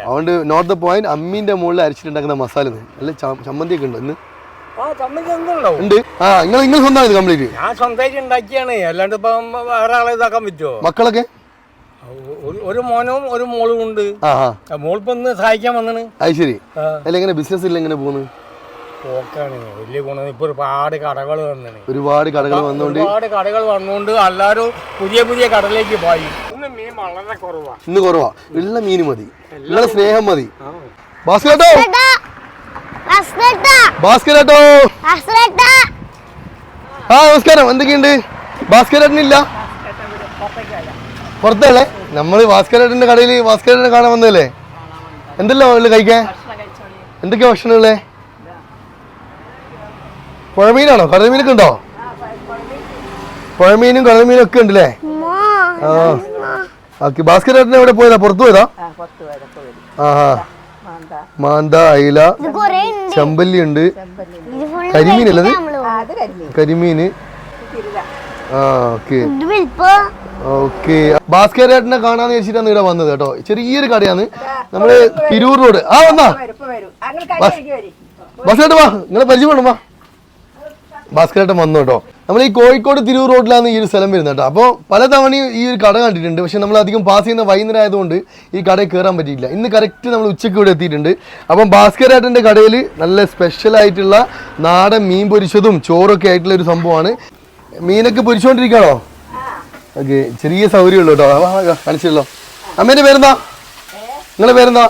അതുകൊണ്ട് north the point അമ്മീന്റെ മുകളിൽ അരച്ചിട്ടുണ്ടാക്കുന്ന മസാല. നല്ല ചമ്മന്തി ഒക്കെ ഉണ്ട്. ഇന്ന് ഉണ്ട്? ആ നിങ്ങൾ നിങ്ങൾ സ്വന്തമാണ് കംപ്ലീറ്റ് ഞാൻ സ്വന്തമായിട്ട് ഉണ്ടാക്കിയാണ്. അല്ലാണ്ട് ഇപ്പം വേറെ ആളെ ഇതാക്കാൻ പറ്റുമോ മക്കളൊക്കെ? ഒരു- മോനും ഒരു മോളും ഉണ്ട്. ഒന്ന് സഹായിക്കാൻ വന്നാണ്. അത് ശരി. അല്ല എങ്ങനെ? ബിസിനസ് ഇല്ല എങ്ങനെ പോകുന്നു പോക്കാണ്. വലിയ ഗുണം ഇപ്പൊ ഒരുപാട് കടകൾ വന്നാണ് ഒരുപാട് കടകൾ വന്നുകൊണ്ട് ഒരുപാട് കടകൾ വന്നുകൊണ്ട് എല്ലാരും പുതിയ പുതിയ കടലേക്ക് പോയി. ഇന്ന് മീൻ വളരെ കുറവാ. ഇന്ന് കുറവാ. ഉള്ള മീൻ മതി. ഉള്ള സ്നേഹം മതി. ഭാസ്കരട്ടോ ഭാസ്കരട്ടോ ആ നമസ്കാരം. എന്തൊക്കെയുണ്ട്? ഭാസ്കരേട്ടനില്ല പുറത്തല്ലേ? നമ്മൾ ഭാസ്കരട്ടന്റെ കടയിൽ ഭാസ്കരേട്ടനെ കാണാൻ വന്നതല്ലേ? എന്തല്ലോ കഴിക്കാൻ? എന്തൊക്കെയാ ഭക്ഷണമുള്ളേ പുഴമീനാണോ? കടൽമീനൊക്കെ ഉണ്ടോ പുഴമീനും കടൽമീനും ഒക്കെ ഉണ്ടല്ലേ ആ. ഓക്കെ ഭാസ്കരേട്ടൻ എവിടെ പോയതാ? പുറത്തു പോയതാ? ആ ആ മാന്ത. അയില ചെമ്പല്ലി ഉണ്ട്. കരിമീൻ അല്ലത് കരിമീന് ആ ഓക്കെ. ഓക്കെ. ഭാസ്കരേട്ടനെ കാണാന്ന് വെച്ചിട്ടാണ് ഇവിടെ വന്നത് കേട്ടോ. ചെറിയൊരു കടയാണ്. നമ്മൾ തിരൂർ റോഡ്. ആ വന്നാ. ബസ് വാ. നിങ്ങളെ പരിചയപ്പെടും വാ. ഭാസ്കരേട്ടൻ വന്നു കേട്ടോ. നമ്മൾ ഈ കോഴിക്കോട് തിരൂർ റോഡിലാണ് ഈ ഒരു സ്ഥലം വരുന്നത് കേട്ടോ. അപ്പോൾ പലതവണയും ഈ ഒരു കട കണ്ടിട്ടുണ്ട്. പക്ഷേ നമ്മൾ അധികം പാസ് ചെയ്യുന്ന വൈകുന്നേരം ആയതുകൊണ്ട് ഈ കടയിൽ കയറാൻ പറ്റിയില്ല ഇന്ന് കറക്റ്റ് നമ്മൾ ഉച്ചയ്ക്ക് ഇവിടെ എത്തിയിട്ടുണ്ട്. അപ്പം ഭാസ്കരേട്ടന്റെ കടയിൽ നല്ല സ്പെഷ്യലായിട്ടുള്ള നാടൻ മീൻ പൊരിച്ചതും ചോറൊക്കെ ആയിട്ടുള്ള ഒരു സംഭവമാണ്. മീനൊക്കെ പൊരിച്ചുകൊണ്ടിരിക്കുകയാണോ ഓക്കെ ചെറിയ സൗകര്യമുള്ളൂ കേട്ടോ. കാണിച്ചല്ലോ അമ്മേന്റെ പേരെന്താ? നിങ്ങളെ പേരെന്താ?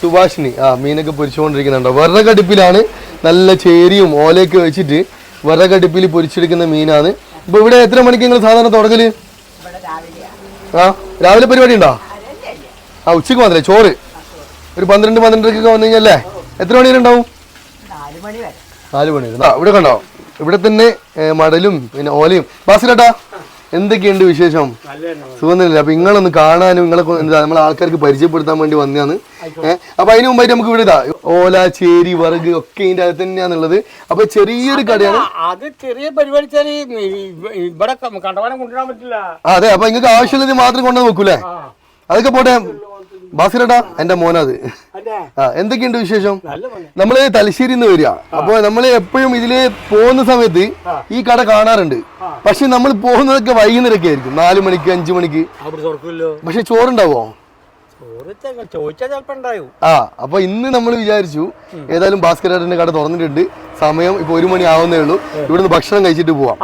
സുഭാഷിണി. ആ മീനൊക്കെ പൊരിച്ചുകൊണ്ടിരിക്കുന്നുണ്ടോ വിറകടുപ്പിലാണ് നല്ല ചേരിയും ഓലയൊക്കെ വെച്ചിട്ട് വിറകടുപ്പിൽ പൊരിച്ചെടുക്കുന്ന മീനാണ്. ഇപ്പൊ ഇവിടെ എത്ര മണിക്ക് നിങ്ങൾ സാധാരണ തുടങ്ങൽ? ആ രാവിലെ പരിപാടി ഉണ്ടോ? ആ ഉച്ചയ്ക്ക് മാത്രമേ ചോറ്? ഒരു പന്ത്രണ്ട് പന്ത്രണ്ടരക്കൊക്കെ വന്നു കഴിഞ്ഞല്ലേ? എത്ര മണി വരെ. ഉണ്ടാവും നാല് മണി വരെ. ഇവിടെ കണ്ടോ? ഇവിടെ തന്നെ മടലും പിന്നെ ഓലയും. ബാസിലേട്ടാ എന്തൊക്കെയുണ്ട് വിശേഷം? സുഖം തന്നെയല്ലേ? അപ്പൊ നിങ്ങളൊന്ന് കാണാനും നിങ്ങളെ നമ്മൾ നമ്മളെ ആൾക്കാർക്ക് പരിചയപ്പെടുത്താൻ വേണ്ടി വന്നതാണ്. ഏഹ് അപ്പൊ അതിന് മുമ്പായിട്ട് നമുക്ക് ഇവിടെ ഇതാ ഓല ചേരി വർഗ് ഒക്കെ ഇതിന്റെ അകത്ത് തന്നെയാണുള്ളത് അപ്പൊ ചെറിയൊരു കടയാണ്. അത് ചെറിയ പരിപാടി ഇവിടെ കണ്ടവാനം കൊണ്ടുവരാൻ പറ്റില്ല. അതെ. അപ്പൊ നിങ്ങൾക്ക് ആവശ്യമുള്ളത് മാത്രം കൊണ്ടുവന്ന് നോക്കൂലേ അതൊക്കെ പോട്ടെ. ബാസിലേട്ടാ എന്റെ മോനത്. എന്തൊക്കെയുണ്ട് വിശേഷം? നമ്മൾ തലശ്ശേരി നിന്ന് വരിക. അപ്പൊ നമ്മൾ എപ്പോഴും ഇതിൽ പോകുന്ന സമയത്ത് ഈ കട കാണാറുണ്ട്. പക്ഷെ നമ്മൾ പോകുന്നതൊക്കെ വൈകുന്നേരമൊക്കെ ആയിരിക്കും. നാല് മണിക്ക് അഞ്ചു മണിക്ക്. പക്ഷെ ചോറുണ്ടാവോ? ആ അപ്പൊ ഇന്ന് നമ്മൾ വിചാരിച്ചു ഏതായാലും ഭാസ്കരേട്ടന്റെ കട തുറന്നിട്ടുണ്ട്. സമയം ഇപ്പൊ ഒരു മണി ആവുന്നേ ഉള്ളൂ. ഇവിടുന്ന് ഭക്ഷണം കഴിച്ചിട്ട് പോവാം.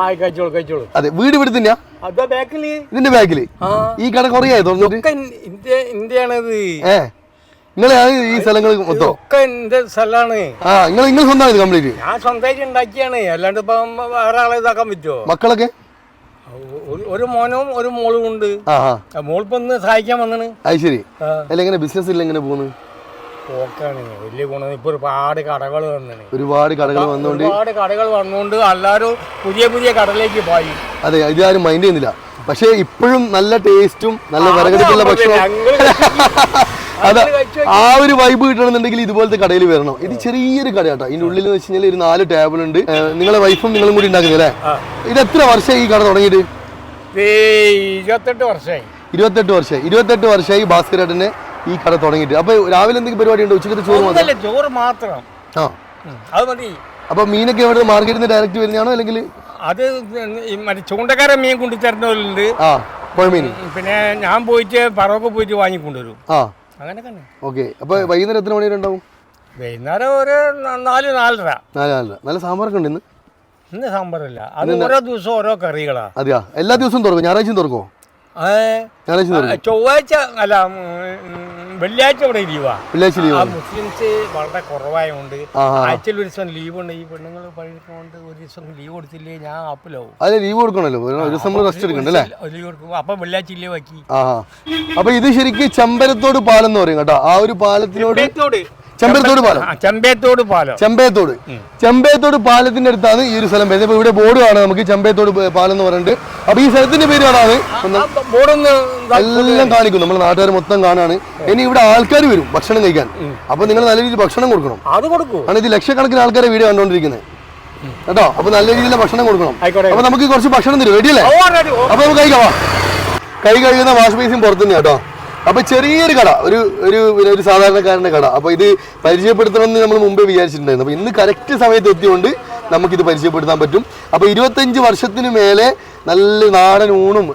അതെ വീട് ഇവിടെ തന്നെയാ? ഇതിന്റെ ബാക്കിൽ. ഈ കട കൊറേ ആയി ഇന്ത്യ ഇന്ത്യയാണിത്. ഏ. നിങ്ങൾ ഈ സ്ഥലങ്ങൾ മൊത്തം? ഒക്കെ എന്റെ സ്ഥലമാണ് ആ നിങ്ങൾ നിങ്ങൾ സ്വന്തമാണ് കംപ്ലീറ്റ്? ഞാൻ സ്വന്തമായിട്ട് ഉണ്ടാക്കിയാണ്. അല്ലാണ്ട് ഇപ്പം വേറെ ആളെ ഇതാക്കാൻ പറ്റുമോ മക്കളൊക്കെ? ഒരു- മോനും ഒരു മോളും ഉണ്ട്. ആ, സഹായിക്കാൻ വന്നാണ്. അത് ശരി. അല്ല എങ്ങനെ? ബിസിനസ് ഇല്ല എങ്ങനെ പോകുന്നു പോക്കാണ്. വലിയ ഗുണം ഇപ്പൊ ഒരുപാട് കടകൾ വന്നാണ് ഒരുപാട് കടകൾ വന്നുകൊണ്ട് ഒരുപാട് കടകൾ വന്നുകൊണ്ട് എല്ലാവരും പുതിയ പുതിയ കടലേക്ക് പോയി. അതെ ഇത് ആരും മൈൻഡ് ചെയ്യുന്നില്ല. പക്ഷേ ഇപ്പോഴും നല്ല ടേസ്റ്റും നല്ല വിറകെടുപ്പുള്ള ഭക്ഷണം അതെ ആ ഒരു വൈബ് കിട്ടണമെന്നുണ്ടെങ്കിൽ ഇതുപോലത്തെ കടയിൽ വരണം. ഇത് ചെറിയൊരു കട കേട്ടോ ഇതിന്റെ ഉള്ളിൽ വെച്ച് കഴിഞ്ഞാൽ ഒരു നാല് ടേബിൾ ഉണ്ട്. നിങ്ങളെ വൈഫും നിങ്ങളും കൂടി ഉണ്ടാക്കുന്നല്ലേ ഇത് എത്ര വർഷമായി ഈ കട തുടങ്ങിയിട്ട്? ഇരുപത്തെട്ട് വർഷമായി. ഇരുപത്തെട്ട് വർഷമായി. ഇരുപത്തെട്ട് വർഷമായി ഭാസ്കരേട്ടനെ ഈ കട തുടങ്ങിയിട്ട്. അപ്പൊ രാവിലെ എന്തെങ്കിലും പരിപാടി ഉണ്ടോ ഉച്ചക്കത്തെ ചോറ് മാത്രം? ചോറ് മാത്രം. ആ. അത് മതി. അപ്പൊ മീനൊക്കെ എവിടെ മാർക്കറ്റിൽ നിന്ന് ഡയറക്റ്റ് വരുന്നതാണോ അല്ലെങ്കിൽ അത് മറ്റേ ചൂണ്ടക്കാരൻ മീൻ കൊണ്ടു തരുന്നവരുണ്ട് ആ പുഴമീൻ പിന്നെ ഞാൻ പോയിട്ട് പറവൊക്കെ പോയിട്ട് വാങ്ങിക്കൊണ്ടുവരും. ആ. അങ്ങനെ തന്നെ. ഓക്കെ. അപ്പൊ വൈകുന്നേരം എത്ര മണി വരെ ഉണ്ടാവും? വൈകുന്നേരം ഒരു നാല് നാലര. നാല് നാലര. നല്ല സാമ്പാറൊക്കെ ഉണ്ട് ഇന്ന്? ഇന്ന് സാമ്പാറില്ല. അത് ഓരോ ദിവസവും ഓരോ കറികളാ. അതെയാ? എല്ലാ ദിവസവും തുറക്കും ഞായറാഴ്ചയും തുറക്കുമോ ചൊവ്വാഴ്ച അല്ല വെള്ളിയാഴ്ച ഇവിടെ ലീവാ. വെള്ളിയാഴ്ച ലീവ് ആ മുസ്ലിംസ് വളരെ കുറവായതുകൊണ്ട്. ആഴ്ചയിൽ ഒരു ദിവസം ലീവ് ഉണ്ട്. ഈ പെണ്ണുങ്ങൾ പണിയെടുക്കൊണ്ട് ഒരു ദിവസം ലീവ് കൊടുത്തില്ലേ ഞാൻ ആപ്പിലാവും. ലീവ് കൊടുക്കണല്ലോ. ഒരു ദിവസം നമ്മൾ റെസ്റ്റ് എടുക്കണ്ട അല്ലേ ലീവ് കൊടുക്കും. അപ്പൊ വെള്ളിയാഴ്ച ലീവ് ആക്കി. അപ്പൊ ഇത് ശരിക്കും ചെമ്പരത്തോട് പാലം എന്ന് പറയും കേട്ടോ. ആ ഒരു പാലത്തിനോട് ചെമ്പേത്തോട് പാലം. ചെമ്പേത്തോട് പാലം. ചെമ്പേത്തോട് ചെമ്പേത്തോട് പാലത്തിന്റെ അടുത്താണ് ഈ ഒരു സ്ഥലം വരുന്നത്. ഇവിടെ ബോർഡ് കാണാം നമുക്ക് ചെമ്പേത്തോട് പാലം എന്ന് പറഞ്ഞിട്ട്. അപ്പൊ ഈ സ്ഥലത്തിന്റെ പേര് കാണാണ് ബോർഡൊന്ന് എല്ലാം കാണിക്കും നമ്മൾ നാട്ടുകാർ മൊത്തം കാണാണ്. ഇനി ഇവിടെ ആൾക്കാർ വരും ഭക്ഷണം കഴിക്കാൻ. അപ്പൊ നിങ്ങൾ നല്ല രീതിയിൽ ഭക്ഷണം കൊടുക്കണം. അത് കൊടുക്കും. ആണ് ഇത് ലക്ഷക്കണക്കിന് ആൾക്കാരെ വീഡിയോ കണ്ടുകൊണ്ടിരിക്കുന്നത് കേട്ടോ? അപ്പൊ നല്ല രീതിയിൽ ഭക്ഷണം കൊടുക്കണം. അപ്പൊ നമുക്ക് കുറച്ച് ഭക്ഷണം തരും. റെഡിയല്ലേ. അപ്പൊ നമുക്ക് കഴിക്കാം. കൈ കഴുകുന്ന വാഷ് ബേസിൻ പുറത്തുനിന്ന് കേട്ടോ. അപ്പൊ ചെറിയൊരു കട ഒരു ഒരു പിന്നെ ഒരു സാധാരണക്കാരന്റെ കട. അപ്പൊ ഇത് പരിചയപ്പെടുത്തണമെന്ന് നമ്മൾ മുമ്പേ വിചാരിച്ചിട്ടുണ്ടായിരുന്നു. അപ്പൊ ഇന്ന് കറക്റ്റ് സമയത്ത് എത്തിയോണ്ട് നമുക്കിത് പരിചയപ്പെടുത്താൻ പറ്റും. അപ്പൊ ഇരുപത്തഞ്ച് വർഷത്തിന് മേലെ നല്ല നാടൻ ഊണും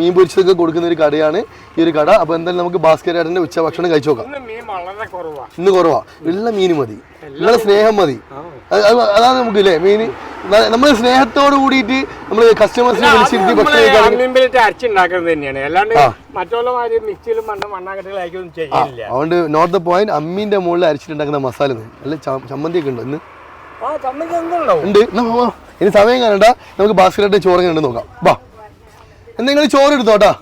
മീൻ പൊരിച്ചതൊക്കെ കൊടുക്കുന്ന ഒരു കടയാണ് ഈ ഒരു കട. അപ്പൊ എന്തായാലും നമുക്ക് ഭാസ്കർ ഉച്ച ഭക്ഷണം കഴിച്ചു നോക്കാം. ഇന്ന് കുറവാ. ഉള്ള മീൻ മതി. ഉള്ള സ്നേഹം മതി. അത് അത് അതാണ് നമുക്ക് ഇല്ലേ മീൻ നമ്മൾ സ്നേഹത്തോട് കൂടിയിട്ട് നമ്മൾ കസ്റ്റമേഴ്സിനെ വിളിച്ചിരുത്തി അതുകൊണ്ട് നോട്ട് ദ പോയിന്റ് അമ്മീന്റെ മുകളിൽ അരച്ചിട്ടുണ്ടാക്കുന്ന മസാല അല്ലെ നല്ല ഒക്കെ ഉണ്ട്? ഇന്ന്? ചമ്മന്തി ഉണ്ട്. ഇനി സമയം കാണണ്ട. നമുക്ക് ബാസ്കറ്റ് ചോറ് കണ്ടു നോക്കാം. വാ. എന്തെങ്കിലും ചോറ് എടുത്തോട്ടാ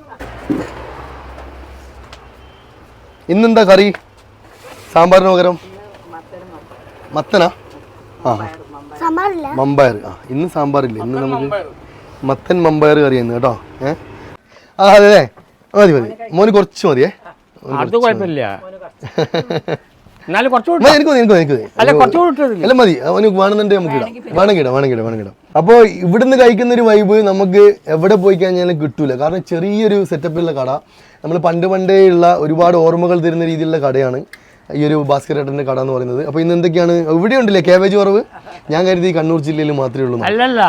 ഇന്നെന്താ കറി? സാമ്പാറിന് പകരം? മത്തനാ? ആ. മമ്പയർ. ആ ഇന്ന് സാമ്പാറില്ല. ഇന്ന് നമുക്ക് മത്തൻ മമ്പയർ കറിയായിരുന്നു കേട്ടോ. ഏ? ആ അതെ അതെ. മതി മതി. മോന് കുറച്ച് മതിയേ. അത് കുഴപ്പമില്ല. അല്ല മതി. അവന് വേണമെന്നുണ്ടെങ്കിൽ നമുക്ക് ഇടാം. വേണമെങ്കിൽ ഇടാം വേണമെങ്കിൽ ഇടാം വേണമെങ്കിൽ ഇടാം. അപ്പോൾ ഇവിടുന്ന് കഴിക്കുന്ന ഒരു വൈബ് നമുക്ക് എവിടെ പോയി കഴിഞ്ഞാലും കിട്ടൂല. കാരണം ചെറിയൊരു സെറ്റപ്പിലുള്ള കട. നമ്മൾ പണ്ട് പണ്ടേ ഉള്ള ഒരുപാട് ഓർമ്മകൾ തരുന്ന രീതിയിലുള്ള കടയാണ്. ഈ ഒരു ഭാസ്കരേട്ടന്റെ കട എന്ന് പറയുന്നത്. അപ്പോൾ ഇന്ന് എന്തൊക്കെയാണ്? ഇവിടെ ഉണ്ടല്ലേ കേബേജ് കുറവ് ഞാൻ കരുതി കണ്ണൂർ ജില്ലയിൽ മാത്രമേ ഉള്ളൂ അല്ലല്ല.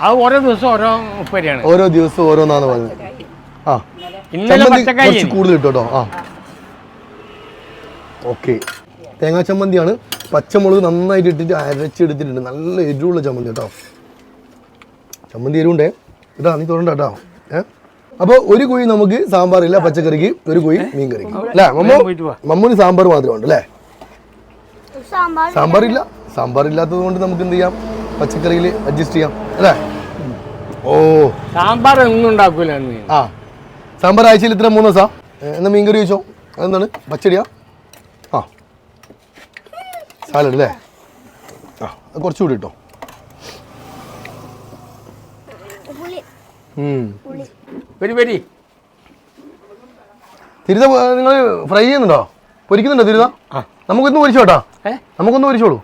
അത് ഓരോ ദിവസം ഓരോ ഉപ്പരിയാണ്. ഓരോ ദിവസം ഓരോന്നാന്ന് പറഞ്ഞത്. ആ. കുറച്ച് കൂടുതൽ കിട്ടും. ആ. ഓക്കെ. തേങ്ങാ ചമ്മന്തിയാണ്. പച്ചമുളക് നന്നായിട്ട് ഇട്ടിട്ട് അരച്ചെടുത്തിട്ടുണ്ട്. നല്ല എരിവുള്ള ചമ്മന്തി കേട്ടോ. ചമ്മന്തി എരിവുണ്ടേ? ഇതാ നീ തുറണ്ട കേട്ടോ. ഏ? അപ്പോൾ ഒരു കുഴി നമുക്ക് സാമ്പാർ ഇല്ല പച്ചക്കറിക്ക് ഒരു കുഴി മീൻ കറിക്ക് അല്ലേ മമ്മു? മമ്മൂന് സാമ്പാർ മാത്രമേ ഉണ്ട് അല്ലേ? സാമ്പാർ ഇല്ല. സാമ്പാർ ഇല്ലാത്തത് കൊണ്ട് നമുക്ക് എന്ത് ചെയ്യാം? പച്ചക്കറിയിൽ അഡ്ജസ്റ്റ് ചെയ്യാം അല്ലേ? ഓ. സാമ്പാർ ഒന്നും ഉണ്ടാക്കൂല ആ. സാമ്പാർ ആഴ്ചയിൽ ഇത്ര മൂന്ന് ദിവസം? എന്നാ മീൻകറി ചോദിച്ചോ? അതെന്താണ്? പച്ചടിയാ? ആ. സാലഡ് അല്ലേ? ആ കുറച്ചുകൂടി കേട്ടോ പുളി. വരി വരി. തിരുത നിങ്ങൾ ഫ്രൈ ചെയ്യുന്നുണ്ടോ? പൊരിക്കുന്നുണ്ടോ തിരുത? ആ. നമുക്കൊന്ന് പൊരിച്ചോട്ടാ? നമുക്കൊന്ന് പൊരിച്ചോളൂ.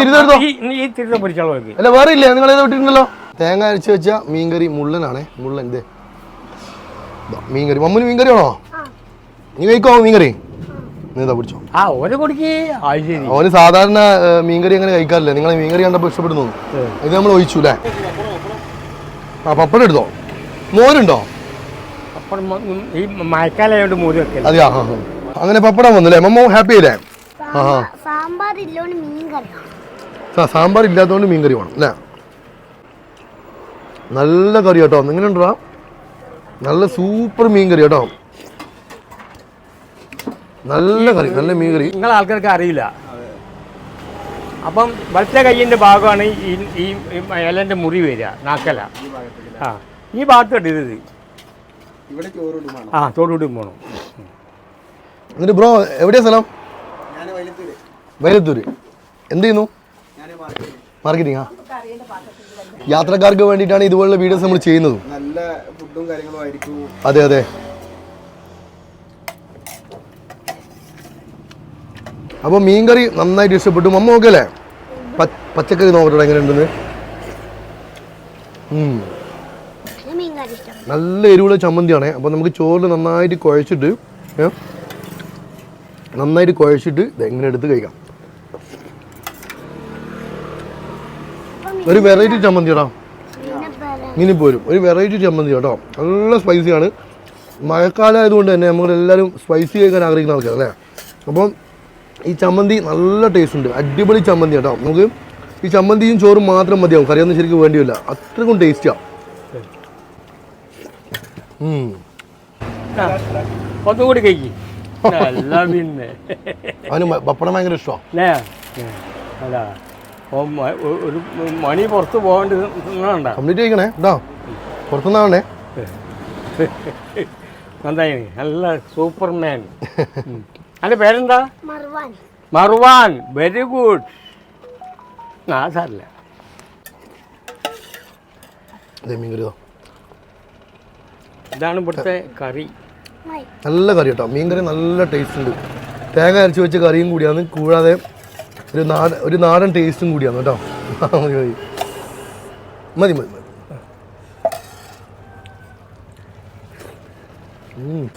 തിരുത അല്ല വേറെ ഇല്ലേ? നിങ്ങൾ ഏത് ഇട്ടിട്ടുണ്ടല്ലോ? തേങ്ങ അരച്ച് വെച്ച മീൻകറി മുള്ളനാണേ. മുള്ളൻ ഇതേ മീൻകറി. മമ്മൂന് മീൻകറി ആണോ നീ കഴിക്കോ മീൻകറി? ഓന് പിടിച്ചോ ആ ഒരു കുടിക്ക്. അവന് സാധാരണ മീൻകറി അങ്ങനെ കഴിക്കാറില്ല. നിങ്ങൾ മീൻകറി കണ്ടപ്പോൾ ഇഷ്ടപ്പെടുന്നു. ഇത് നമ്മൾ ഒഴിച്ചു അല്ലേ ആ പപ്പടം എടുത്തോ? മോരുണ്ടോ? അപ്പോൾ ഈ മഴക്കാലായോണ്ട് മോര് വെക്കൽ. അതെയാ? ആ, ആ. അങ്ങനെ പപ്പടം വന്നല്ലേ? മമ്മ ഹാപ്പി അല്ലേ ആ ആ. സാമ്പാർ ഇല്ലോണ്ട് മീൻ കറി സാ- സാമ്പാർ ഇല്ലാത്തതുകൊണ്ട് മീൻകറി വേണം അല്ലേ? നല്ല കറി കേട്ടോ. എങ്ങനെ ഉണ്ടോ നല്ല സൂപ്പർ മീൻകറി കേട്ടോ. നല്ല കറി നല്ല മീൻകറി. നിങ്ങളെ ആൾക്കാർക്ക് അറിയില്ല. അപ്പം വലത്തെ കയ്യിന്റെ ഭാഗമാണ് ഈ ഈ ഈ ഇലന്റെ മുറി വരിക നാക്കല. ആ. ഈ ഭാഗത്ത് ഇടരുത് ആ തോടുകൂടി പോകണം എന്നിട്ട് ബ്രോ എവിടെയാ സ്ഥലം? വൈലത്തൂര്. എന്ത് ചെയ്യുന്നു? മാർക്കറ്റിംഗ് ആ. യാത്രക്കാർക്ക് വേണ്ടിയിട്ടാണ് ഇതുപോലുള്ള വീഡിയോസ് നമ്മൾ ചെയ്യുന്നത്. നല്ല ഫുഡും കാര്യങ്ങളും ആയിരിക്കും. അതെ അതെ. അപ്പോൾ മീൻകറി നന്നായിട്ട് ഇഷ്ടപ്പെട്ടു. മമ്മ നോക്കല്ലേ പച്ചക്കറി നോക്കട്ടെ എങ്ങനെയുണ്ടെന്ന് ഉം. എനിക്ക് മീൻ കറി ഇഷ്ടം നല്ല എരിവുള്ള ചമ്മന്തിയാണ്. അപ്പോൾ നമുക്ക് ചോറിൽ നന്നായിട്ട് കുഴച്ചിട്ട് നന്നായിട്ട് കുഴച്ചിട്ട് ഇത് എങ്ങനെ എടുത്ത് കഴിക്കാം. ഒരു വെറൈറ്റി ചമ്മന്തി കേട്ടോ ഇങ്ങനെ പോരും ഒരു വെറൈറ്റി ചമ്മന്തി കേട്ടോ. നല്ല സ്പൈസിയാണ് മഴക്കാലം ആയതുകൊണ്ട് തന്നെ നമ്മളെല്ലാവരും സ്പൈസി കഴിക്കാൻ ആഗ്രഹിക്കുന്ന ആൾക്കാർ അല്ലേ? അപ്പം ഈ ചമ്മന്തി നല്ല ടേസ്റ്റ് ഉണ്ട്. അടിപൊളി ചമ്മന്തി കേട്ടോ. നമുക്ക് ഈ ചമ്മന്തിയും ചോറും മാത്രം മതിയാവും. കറിയൊന്നും ശരിക്കും വേണ്ടിയില്ല അത്രക്കും ടേസ്റ്റിയാണ് ഒന്നും കൂടി കഴിക്കി. അല്ല പിന്നെ അവന് പപ്പടം ഭയങ്കര ഇഷ്ടമാണ് ഒരു മണി പുറത്ത് പോകേണ്ടി നിന്നണ്ട കംപ്ലീറ്റ് കഴിക്കണേ. കേട്ടോ പുറത്തുനിന്നാവണേ. എന്തായി നല്ല സൂപ്പർമാൻ. അന്റെ പേരെന്താ? മറുവാൻ വെരി ഗുഡ് ആ സാറില്ല അതെ മീൻ. ഇതാണ് ഇവിടുത്തെ കറി. നല്ല കറി കേട്ടോ. മീൻ കറി നല്ല ടേസ്റ്റ് ഉണ്ട്. തേങ്ങ അരച്ച് വെച്ച കറിയും കൂടിയാണ്. കൂടാതെ ഒരു നാടൻ ഒരു നാടൻ ടേസ്റ്റും കൂടിയാണ് കേട്ടോ. മതി മതി. മതി മതി മതി.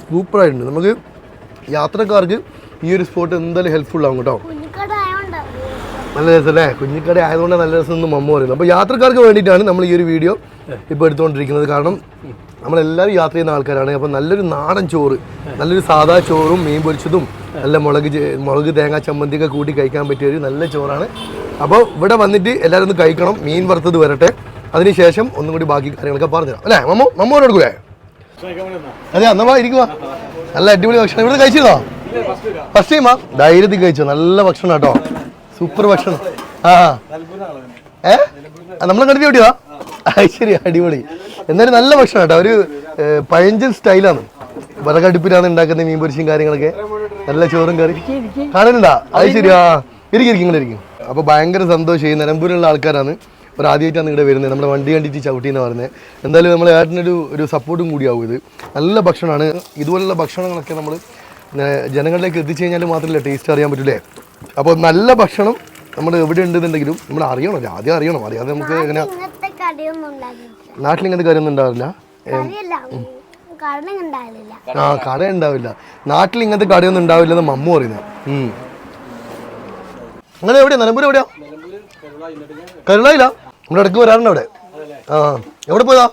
സൂപ്പറായിട്ടുണ്ട് നമുക്ക് യാത്രക്കാർക്ക് ഈ ഒരു സ്പോട്ട് എന്തായാലും ഹെൽപ്ഫുൾ ആവും കേട്ടോ. കുഞ്ഞിക്കട രസം അല്ലേ കുഞ്ഞിക്കട ആയതുകൊണ്ട് നല്ല രസം എന്ന് മമ്മ പറയുന്നത് അപ്പോൾ യാത്രക്കാർക്ക് വേണ്ടിയിട്ടാണ് നമ്മൾ ഈ ഒരു വീഡിയോ ഇപ്പോൾ എടുത്തുകൊണ്ടിരിക്കുന്നത്. കാരണം നമ്മളെല്ലാവരും യാത്ര ചെയ്യുന്ന ആൾക്കാരാണ്. അപ്പോൾ നല്ലൊരു നാടൻ ചോറ് നല്ലൊരു സാധാ ചോറും മീൻ പൊരിച്ചതും നല്ല മുളക് മുളക് തേങ്ങ ചമ്മന്തിയൊക്കെ കൂട്ടി കഴിക്കാൻ പറ്റിയ ഒരു നല്ല ചോറാണ്. അപ്പോൾ ഇവിടെ വന്നിട്ട് എല്ലാവരും ഒന്ന് കഴിക്കണം. മീൻ വറുത്തത് വരട്ടെ. അതിനുശേഷം ഒന്നും കൂടി ബാക്കി കാര്യങ്ങളൊക്കെ പറഞ്ഞുതരാം അല്ലേ മമ്മ? മമ്മോട് എടുക്കൂലേ? അതെ അന്നവാ ഇരിക്കുക നല്ല അടിപൊളി ഭക്ഷണം. ഇവിടെ കഴിച്ചിരുന്നോ? ഫസ്റ്റ് ടൈമാ ധൈര്യത്തിൽ കഴിച്ചോ. നല്ല ഭക്ഷണം കേട്ടോ സൂപ്പർ ഭക്ഷണം. ആ ഏ? നമ്മൾ കണ്ടിട്ട് എവിടെയാ ശരി അടിപൊളി. എന്നാലും നല്ല ഭക്ഷണം കേട്ടോ. ഒരു പഴഞ്ചൻ സ്റ്റൈലാണ്. വിറകടുപ്പിലാണ് ഉണ്ടാക്കുന്ന മീൻ പൊരിച്ചും കാര്യങ്ങളൊക്കെ. നല്ല ചോറും കറി. കാണലുണ്ടാ? അത് ശരി ആ. ഇരിക്കും ഇരിക്കും ഇരിക്കും. അപ്പൊ ഭയങ്കര സന്തോഷം ഈ നിലമ്പൂരിലുള്ള ആൾക്കാരാണ് ഒരു ആദ്യമായിട്ടാണ് ഇവിടെ വരുന്നത്. നമ്മുടെ വണ്ടി കണ്ടിട്ട് ചവിട്ടി എന്ന് പറയുന്നത് എന്തായാലും നമ്മൾ ഏട്ടനൊരു ഒരു സപ്പോർട്ടും കൂടിയാവും ഇത്. നല്ല ഭക്ഷണമാണ്. ഇതുപോലുള്ള ഭക്ഷണങ്ങളൊക്കെ നമ്മൾ ജനങ്ങളിലേക്ക് എത്തിച്ചു കഴിഞ്ഞാൽ മാത്രമല്ല ടേസ്റ്റ് അറിയാൻ പറ്റൂലേ അപ്പോൾ നല്ല ഭക്ഷണം നമ്മൾ എവിടെ ഉണ്ടെന്നുണ്ടെങ്കിലും നമ്മൾ അറിയണം ആദ്യം അറിയണം. അറിയാതെ നമുക്ക് എങ്ങനെ നാട്ടിൽ ഇങ്ങനത്തെ കാര്യമൊന്നും ഉണ്ടാവില്ല? ആ കട ഉണ്ടാവില്ല. നാട്ടിൽ ഇങ്ങനത്തെ കടയൊന്നും ഉണ്ടാവില്ലെന്ന് മമ്മു പറയുന്നത്. അങ്ങനെ എവിടെയാ? നിലമ്പൂർ എവിടെയാ? കരുളായില്ല നമ്മുടെ ഇടയ്ക്ക് വരാറുണ്ട് അവിടെ? ആ എവിടെ പോയതാ?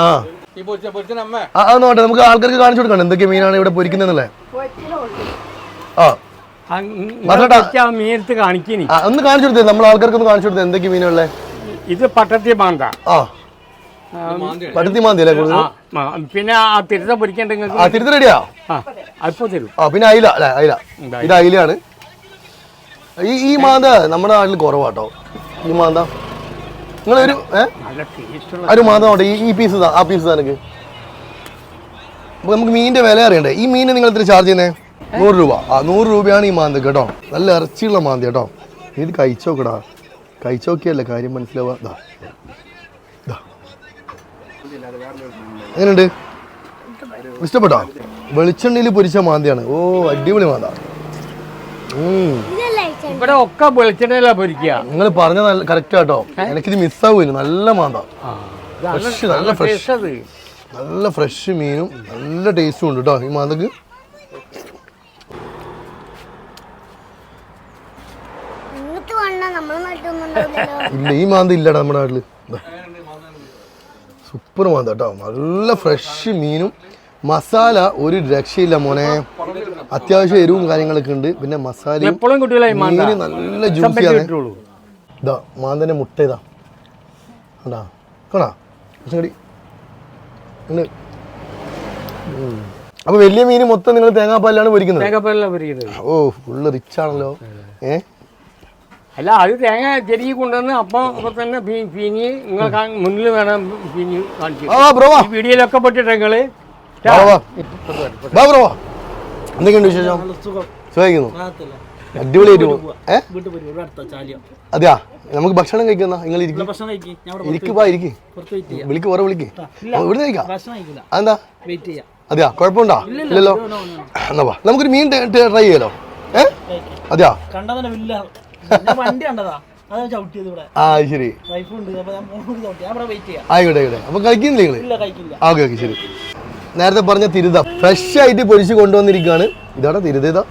ആ. ആ നോട്ടെ നമുക്ക് ആൾക്കാർക്ക് കാണിച്ചു കൊടുക്കണം എന്തൊക്കെ മീനാണ് ഇവിടെ മധുരട്ടാ. മീനത്ത് ഒന്ന് കാണിച്ചു കൊടുത്തേ നമ്മൾ ആൾക്കാർക്ക് ഒന്ന് കാണിച്ചു കൊടുത്തേ എന്തൊക്കെ മീനുള്ളേ ഇത് പട്ടത്തി മാന്ത. പട്ടത്തി മാന്തി അല്ലേ പിന്നെ ആ തിരുത്ത പൊരിക്കേണ്ട നിങ്ങൾക്ക്? ആ തിരുത്തി റെഡിയാ? തരും. ആ പിന്നെ അയില അല്ലേ അയില? ഇത് അയിലാണ് ഈ ഈ മാന്ത നമ്മുടെ നാട്ടിൽ കുറവാട്ടോ. ഈ മാന്ത. ആ ഒരു മാന്ത നോട്ടെ ഈ പീസ് ആ പീസ് അപ്പൊ നമുക്ക് മീനിന്റെ വില അറിയണ്ടേ? ഈ മീൻ നിങ്ങൾ എത്ര ചാർജ് ചെയ്യുന്നേ? നൂറ് രൂപ. ആ നൂറ് രൂപയാണ് ഈ മാന്തി കേട്ടോ. നല്ല ഇറച്ചിയുള്ള മാന്തി കേട്ടോ. ഇത് കഴിച്ചോക്കടാ. കഴിച്ചോക്കിയല്ലേ കാര്യം. ദാ. എങ്ങനെയുണ്ട്? ഇഷ്ടപ്പെട്ടോ? വെളിച്ചെണ്ണയിൽ പൊരിച്ച മാന്തിയാണ്. ഓ അടിപൊളി മാന്ത? ഇവിടെ ഒക്കെ വെളിച്ചെണ്ണയിലാ പൊരിക്കുക. നിങ്ങൾ പറഞ്ഞ നല്ല കറക്റ്റ് കേട്ടോ. എനിക്കിത് മിസ്സാവൂല നല്ല മാന്ത. ഫ്രഷ് നല്ല ഫ്രഷ് നല്ല ഫ്രഷ് മീനും നല്ല ടേസ്റ്റും ഉണ്ട് കേട്ടോ ഈ മാന്തക്ക് ഇങ്ങനത്തെ വണ്ണ നമ്മളെ നാട്ടിലൊന്നും ഉണ്ടാവില്ലല്ലോ ഇല്ല ഈ മാന്ത ഇല്ലടാ നമ്മുടെ നാട്ടിൽ. സൂപ്പർ മാന്ത കേട്ടോ. നല്ല ഫ്രഷ് മീനും. മസാല ഒരു രക്ഷയില്ല മോനെ. അത്യാവശ്യം എരിവും കാര്യങ്ങളൊക്കെ ഉണ്ട്. പിന്നെ മസാല മീന് നല്ല ജ്യൂസിയാണ് ആണ്. ഇതാ മാന്തന്റെ മുട്ട ഇതാ. കണ്ടാ? കണ്ടാ? കുറച്ചും ഉണ്ട് അപ്പൊ വലിയ മീൻ മൊത്തം നിങ്ങൾ തേങ്ങാപ്പാലാണ് പൊരിക്കുന്നത്? ഓ ഫുള്ള് റിച്ച് ആണല്ലോ. ഏ? അല്ല അത് തേങ്ങ ചെരുകി കൊണ്ടുവന്ന് അപ്പം അപ്പൊ തന്നെ പിഞ്ഞ് നിങ്ങൾ മുന്നിൽ വേണം പിഞ്ഞ് കാണിച്ചു. ആ ബ്രോ ഈ വീഡിയോയിലൊക്കെ പെട്ടിട്ട് നിങ്ങൾ? വാ, വാ. വാ ബ്രോ വാ. എന്തൊക്കെയുണ്ട് വിശേഷം? സുഖിക്കുന്നു അടിപൊളിയായിട്ട് അതെയാ? നമുക്ക് ഭക്ഷണം കഴിക്കുന്ന നിങ്ങൾ ഇരിക്കും. ഭക്ഷണം കഴിക്കി. ഞാൻ ഇവിടെ ഇരിക്ക് വാ ഇരിക്ക്. പുറത്ത് വെയിറ്റ് ചെയ്യാം വിളിക്ക്. ഓരോ വിളിക്ക് ഇവിടെ കഴിക്കാം ഭക്ഷണം കഴിക്കില്ല. അതെന്താ? വെയിറ്റ് ചെയ്യാം. അതെയാ? കുഴപ്പമുണ്ടോ? ഇല്ലല്ലോ. എന്നാ നമുക്കൊരു മീൻ ട്രൈ ചെയ്യാലോ. ഏ? അതെയാ? വണ്ടി കണ്ടതാ. ആ ശരി. ആയിക്കോട്ടെ ആയിക്കോട്ടെ. അപ്പൊ കഴിക്കുന്നില്ല നിങ്ങൾ ഓക്കെ ഓക്കെ ശരി. നേരത്തെ പറഞ്ഞ തിരുത. ഫ്രഷ് ആയിട്ട് പൊരിച്ച് കൊണ്ടുവന്നിരിക്കുകയാണ് ഇതാടാ തിരുത ഇതാ.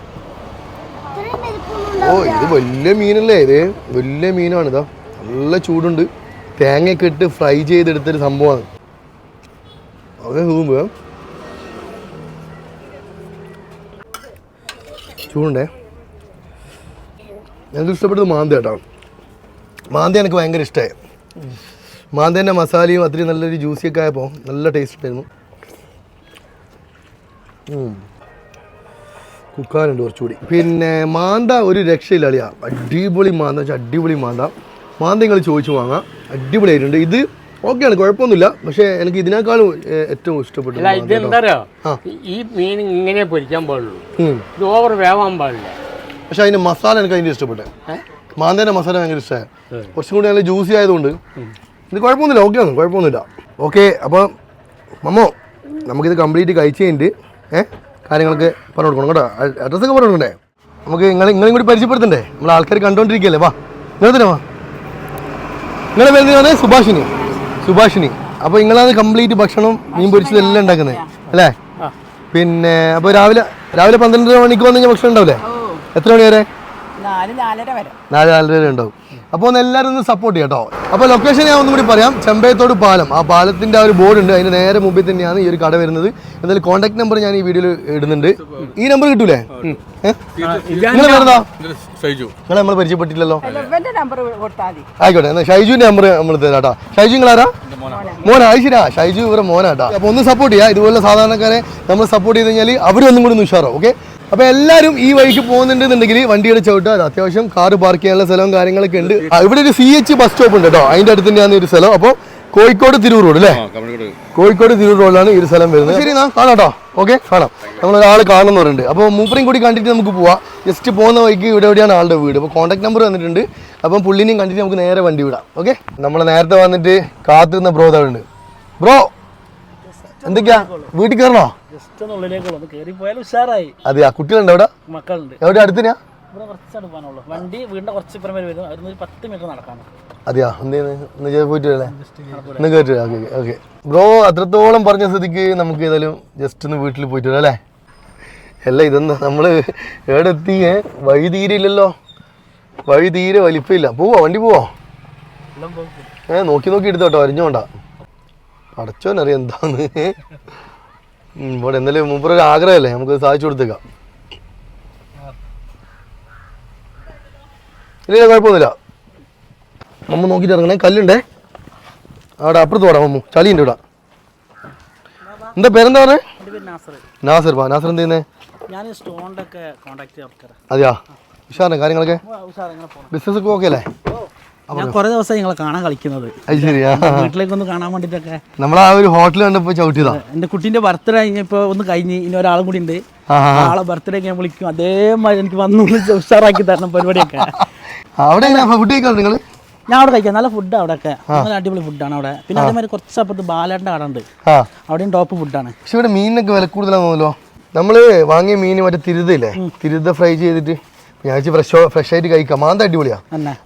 ഓ ഇത് വലിയ മീനല്ലേ ഇത്? വലിയ മീനാണ് ഇതാ. നല്ല ചൂടുണ്ട്. തേങ്ങയൊക്കെ ഇട്ട് ഫ്രൈ ചെയ്തെടുത്തൊരു സംഭവമാണ്. അത് തൂമ്പ് ചൂടുണ്ടേ? ഞങ്ങൾക്ക് ഇഷ്ടപ്പെട്ടത് മാന്ത കേട്ടോ മാന്ത എനിക്ക് ഭയങ്കര ഇഷ്ടമായി മാന്തേന്റെ മസാലയും അത്രയും നല്ലൊരു ജ്യൂസിയൊക്കെ ആയപ്പോൾ നല്ല ടേസ്റ്റ് ഉണ്ടായിരുന്നു. കുക്കാനുണ്ട് കുറച്ചുകൂടി. പിന്നെ മാന്ത ഒരു രക്ഷയില്ല അളിയാ. അടിപൊളി മാന്ത വെച്ചാൽ അടിപൊളി മാന്ത. മാന്ത നിങ്ങൾ ചോദിച്ചു വാങ്ങാം. അടിപൊളിയായിട്ടുണ്ട് ഇത് ഓക്കെയാണ് കുഴപ്പമൊന്നുമില്ല. പക്ഷേ എനിക്ക് ഇതിനേക്കാളും ഏറ്റവും ഇഷ്ടപ്പെട്ടു. ഈ മീൻ ഇങ്ങനെ പൊരിക്കാൻ പാടുള്ളൂ. ഇത് ഓവർ വേവാൻ പാടില്ല. പക്ഷെ അതിന്റെ മസാല എനിക്ക് അതിന്റെ ഇഷ്ടപ്പെട്ടെ. മാന്തേന്റെ മസാല ഭയങ്കര ഇഷ്ടമായി കുറച്ചും കൂടി നല്ല ജ്യൂസി ആയതുകൊണ്ട് ഇത് കുഴപ്പമൊന്നുമില്ല. ഓക്കെ ആണ് കുഴപ്പമൊന്നുമില്ല. ഓക്കെ അപ്പോൾ മമ്മോ നമുക്കിത് കംപ്ലീറ്റ് കഴിച്ച് കഴിഞ്ഞിട്ട് ഏഹ് കാര്യങ്ങളൊക്കെ പറഞ്ഞു കൊടുക്കണം കേട്ടോ. അഡ്രസ്സൊക്കെ പറഞ്ഞു കൊടുക്കണ്ടേ? നമുക്ക് നിങ്ങൾ നിങ്ങളെയും കൂടി പരിചയപ്പെടുത്തണ്ടേ? നമ്മൾ ആൾക്കാർ കണ്ടുകൊണ്ടിരിക്കുകയല്ലേ വാ. നിങ്ങളെന്തിനാ നിങ്ങളെ പേര് എന്തിനാണ് സുഭാഷിനി സുഭാഷിനി അപ്പോൾ നിങ്ങളാണ് കംപ്ലീറ്റ് ഭക്ഷണം മീൻ പൊരിച്ചത് എല്ലാം ഉണ്ടാക്കുന്നത് അല്ലേ? പിന്നെ അപ്പോൾ രാവിലെ രാവിലെ പന്ത്രണ്ടര മണിക്ക് വന്നു കഴിഞ്ഞാൽ ഭക്ഷണം ഉണ്ടാവില്ലേ? എത്ര മണി വരെ നാല് നാലര വരെ. നാല് നാലര വരെ ഉണ്ടാവും. അപ്പോൾ ഒന്ന് എല്ലാവരും ഒന്ന് സപ്പോർട്ട് ചെയ്യാം കേട്ടോ അപ്പോൾ ലൊക്കേഷൻ ഞാൻ ഒന്നും കൂടി പറയാം. ചെമ്പയത്തോട് പാലം. ആ പാലത്തിന്റെ ആ ഒരു ബോർഡ് ഉണ്ട്. അതിന് നേരെ മുമ്പിൽ തന്നെയാണ് ഈ ഒരു കട വരുന്നത്. എന്തായാലും കോൺടാക്ട് നമ്പർ ഞാൻ ഈ വീഡിയോയിൽ ഇടുന്നുണ്ട്. ഈ നമ്പർ കിട്ടൂലേ? നിങ്ങൾ വരുന്നോ നിങ്ങൾ നമ്മൾ പരിചയപ്പെട്ടില്ലല്ലോ ആയിക്കോട്ടെ. എന്നാ ഷൈജുവിന്റെ നമ്പർ നമ്മൾ തരാം കേട്ടോ. ഷൈജു നിങ്ങളാരാ? മോനാ. ശരിയാ. ഷൈജു ഇവരെ മോനാട്ടാ അപ്പൊ ഒന്ന് സപ്പോർട്ട് ചെയ്യാം. ഇതുപോലെ സാധാരണക്കാരെ നമ്മൾ സപ്പോർട്ട് ചെയ്ത് കഴിഞ്ഞാൽ അവരൊന്നും കൂടി ഒന്ന് ഉഷാറോ ഓക്കെ അപ്പൊ എല്ലാവരും ഈ വഴിക്ക് പോകുന്നുണ്ടെന്നുണ്ടെങ്കിൽ വണ്ടിയുടെ ചവിട്ടുക അത് അത്യാവശ്യം കാർ പാർക്ക് ചെയ്യാനുള്ള സ്ഥലവും കാര്യങ്ങളൊക്കെ ഉണ്ട്. ഇവിടെ ഒരു സി എച്ച് ബസ് സ്റ്റോപ്പ് ഉണ്ട് കേട്ടോ. അതിന്റെ അടുത്ത് തന്നെയാണ് ഒരു സ്ഥലം. അപ്പോൾ കോഴിക്കോട് തിരൂർ റോഡ് അല്ലേ? കോഴിക്കോട് തിരൂർ റോഡിലാണ് ഈ ഒരു സ്ഥലം വരുന്നത്. ശരി നാ കാണാട്ടോ. കേട്ടോ ഓക്കെ കാണാം. നമ്മൾ ഒരാൾ കാണുന്നവരുണ്ട് പറയുന്നുണ്ട്. അപ്പോൾ മൂപ്പരെയും കൂടി കണ്ടിട്ട് നമുക്ക് പോവാം. ജസ്റ്റ് പോകുന്ന വഴിക്ക് ഇവിടെ എവിടെയാണ് ആളുടെ വീട്. അപ്പോൾ കോൺടാക്ട് നമ്പർ വന്നിട്ടുണ്ട് അപ്പം പുള്ളിനെയും കണ്ടിട്ട് നമുക്ക് നേരെ വണ്ടി വിടാം. ഓക്കെ? നമ്മൾ നേരത്തെ വന്നിട്ട് കാത്തുന്ന ബ്രോ അവിടെ ഉണ്ട്. ബ്രോ എന്തൊക്കെയാ? വീട്ടിൽ കയറണോ? ജസ്റ്റ് ഒന്ന് ഉള്ളിലേക്ക് ഒന്ന് കയറി പോയാൽ ഉഷാറായി അതെയാ കുട്ടികളുണ്ട് അവിടെ? മക്കളുണ്ട്. എവിടെ അടുത്തിനാ? ഇവിടെ കുറച്ചാണ് പോകാനുള്ളൂ വണ്ടി വീടിന്റെ കുറച്ച് ഇപ്പുറം വരെ വരും അതിന് ഒരു പത്ത് മീറ്റർ നടക്കാൻ അതെയാ? പോയിട്ട് വരല്ലേ? കയറ്റി ഓക്കെ ഓക്കെ ബ്രോ അത്രത്തോളം പറഞ്ഞ സ്ഥിതിക്ക് നമുക്ക് ഏതായാലും ജസ്റ്റ് ഒന്ന് വീട്ടിൽ പോയിട്ട് വരാം അല്ലേ? അല്ല ഇതൊന്നും നമ്മൾ എവിടെ എത്തി? വഴി തീരെ ഇല്ലല്ലോ വഴി തീരെ വലിപ്പമില്ല. പോവോ? വണ്ടി പോവോ? ഏ നോക്കി നോക്കി എടുത്തോട്ടോ. അരിഞ്ഞോണ്ട അടച്ചോനറിയാം എന്താന്ന്. ഇവിടെ എന്തായാലും മുമ്പൊരു ആഗ്രഹമല്ലേ? നമുക്ക് സാധിച്ചു കൊടുത്തേക്കാം. ഇല്ല കുഴപ്പമൊന്നുമില്ല. മമ്മ നോക്കിട്ട് ഇറങ്ങണേ. കല്ലുണ്ടേ? അവിടെ അപ്പുറത്ത് പോടാ മമ്മു. ചളിയുണ്ട് ഇവിടെ. എന്താ പേരെന്താ പറഞ്ഞേ നാസർ. വാ പാ നാസർ എന്ത് ചെയ്യുന്നേ? അതെയാ? ഉഷാറിന് കാര്യങ്ങളൊക്കെ? ബിസിനസ് ഒക്കെ ഓക്കെ അല്ലേ? ഞാൻ കുറേ ദിവസമായി നിങ്ങളെ കാണാൻ കളിക്കുന്നത്. അത് ശരിയാ. വീട്ടിലേക്കൊന്ന് കാണാൻ വേണ്ടിട്ടൊക്കെ. നമ്മൾ ആ ഒരു ഹോട്ടൽ കണ്ടപ്പോ ചവിട്ടിയതാ. എന്റെ കുട്ടീന്റെ ബർത്ത്ഡേ ഇപ്പൊ ഒന്ന് കഴിഞ്ഞ് ഇനി ഒരാളും കൂടി ഉണ്ട്. ആളെ ബർത്ത്ഡേ ഞാൻ വിളിക്കും. അതേമാതിരി എനിക്ക് വന്നു ഒന്ന് ഉഷാറാക്കി തരണം പരിപാടിയൊക്കെ. അവിടെ ഫുഡ് കഴിക്കാറ് നിങ്ങൾ ഞാൻ അവിടെ കഴിക്കാം. നല്ല ഫുഡ് അവിടെ ഒക്കെ നല്ല അടിപൊളി ഫുഡാണ് അവിടെ. പിന്നെ അതേമാതിരി കുറച്ച് അപ്പുറത്ത് ബാലേട്ടന്റെ കട ഉണ്ട് അവിടെയും ടോപ്പ് ഫുഡാണ് പക്ഷെ ഇവിടെ മീനിനൊക്കെ വില കൂടുതലാണല്ലോ നമ്മൾ വാങ്ങിയ മീൻ മറ്റേ തിരുതയില്ലേ? തിരുത ഫ്രൈ ചെയ്തിട്ട് ഞാൻ ഫ്രഷ് ഫ്രഷ് ആയിട്ട് കഴിക്കാം. മാന്ത അടിപൊളിയാ.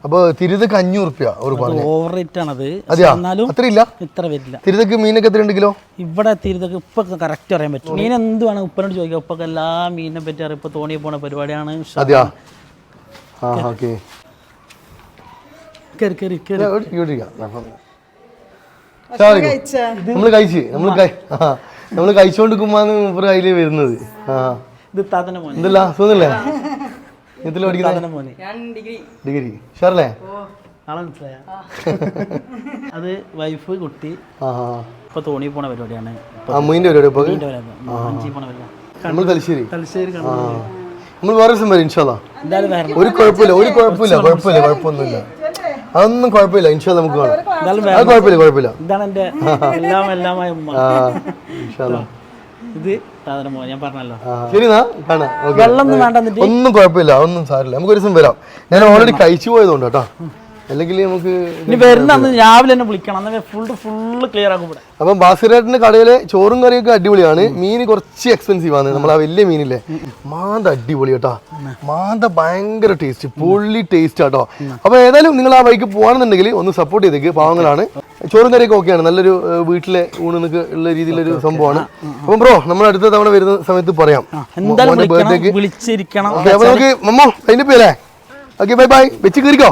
അപ്പൊ തിരുതക്ക് അഞ്ഞൂറ് റുപ്യ ഒരു ഓവർ റേറ്റ് ആണത് എന്നാലും ഇല്ല ഇത്ര വരില്ല. തിരുതക്ക് മീനൊക്കെ എത്ര കിലോ? ഇവിടെ തിരുതക്ക് ഉപ്പൊക്കെ കറക്റ്റ് അറിയാൻ പറ്റും. മീൻ എന്തുവാണ്? ഉപ്പനോട് ചോദിക്കാം. ഉപ്പൊക്കെ എല്ലാ മീനിനെ പറ്റി അറിയാം. ഇപ്പൊ തോണി പോണ പരിപാടിയാണ്. അതെയാ? ആ ഓക്കെ. കേറി കേറി കേറി. നമ്മൾ കഴിച്ച്? നമ്മൾ നമ്മൾ കഴിച്ചോണ്ടിരിക്കുമ്പോന്ന് മൂപ്പർ കയ്യിൽ വരുന്നത്. ആ ഇത് താത്തന്നെ മോനെ. എന്തല്ല സുഖല്ലേ ഇതിൽ പഠിക്കുന്ന താത്തന്റെ മോനെ ഡിഗ്രി. ഷുവറല്ലേ ആളെ മനസ്സിലായ. അത് വൈഫ് കുട്ടി. ഇപ്പൊ തോണി പോണ പരിപാടിയാണ്. അമ്മൂന്റെ പരിപാടി ഇപ്പൊ? ഇതിന്റെ പോണ പരിപാടി. നമ്മൾ തലശ്ശേരി? തലശ്ശേരി നമ്മൾ വേറെ ദിവസം വരും ഇൻഷാല്ലാ ഒരു കുഴപ്പമില്ല ഒരു കുഴപ്പമില്ല കുഴപ്പമില്ല കുഴപ്പമൊന്നുമില്ല. അതൊന്നും കുഴപ്പമില്ല ഇൻഷാ നമുക്ക് കാണാം അത് കുഴപ്പമില്ല കുഴപ്പമില്ല. ഇതാണ് എന്റെ എല്ലാം എല്ലാമായ ഇൻഷാല്ലാ ഇത് ഞാൻ പറഞ്ഞല്ലോ. ശരി ഒന്നും വേണ്ട എന്നിട്ട് ഒന്നും കുഴപ്പമില്ല. ഒന്നും സാരില്ല നമുക്ക് ഒരു ദിവസം വരാം. ഞാൻ ഓൾറെഡി കഴിച്ചു പോയതുകൊണ്ട് കേട്ടോ. അല്ലെങ്കിൽ നമുക്ക് ഇനി വരുന്ന അന്ന് രാവിലെ തന്നെ വിളിക്കണം. അന്നേ ഫുൾ ഫുള്ള് ക്ലിയർ ആക്കും ഇവിടെ. അപ്പം ബാസിറേട്ടിന്റെ കടയിലെ ചോറും കറിയൊക്കെ അടിപൊളിയാണ്. മീൻ കുറച്ച് എക്സ്പെൻസീവ് ആണ്. നമ്മൾ ആ വലിയ മീനില്ലേ. മാന്ത അടിപൊളി കേട്ടോ. മാന്ത ഭയങ്കര ടേസ്റ്റ് പൊള്ളി ടേസ്റ്റ് ആട്ടോ അപ്പൊ ഏതായാലും നിങ്ങൾ ആ വഴിക്ക് പോകണമെന്നുണ്ടെങ്കിൽ ഒന്ന് സപ്പോർട്ട് ചെയ്തേക്ക്. പാവങ്ങളാണ്. ചോറും കറിയൊക്കെ ഓക്കെയാണ് നല്ലൊരു വീട്ടിലെ ഊണ് നിങ്ങൾക്ക് ഉള്ള രീതിയിലൊരു സംഭവമാണ്. അപ്പം ബ്രോ നമ്മൾ അടുത്ത തവണ വരുന്ന സമയത്ത് പറയാം. എന്തായാലും മോന്റെ വിളിക്കണം birthday ക്ക്. വിളിച്ചിരിക്കണം. ഓക്കെ അപ്പൊ നമുക്ക് മമ്മോ അതിന്റെ പേരേ ഓക്കെ ബൈ ബൈ വെച്ച് കീറിക്കോ.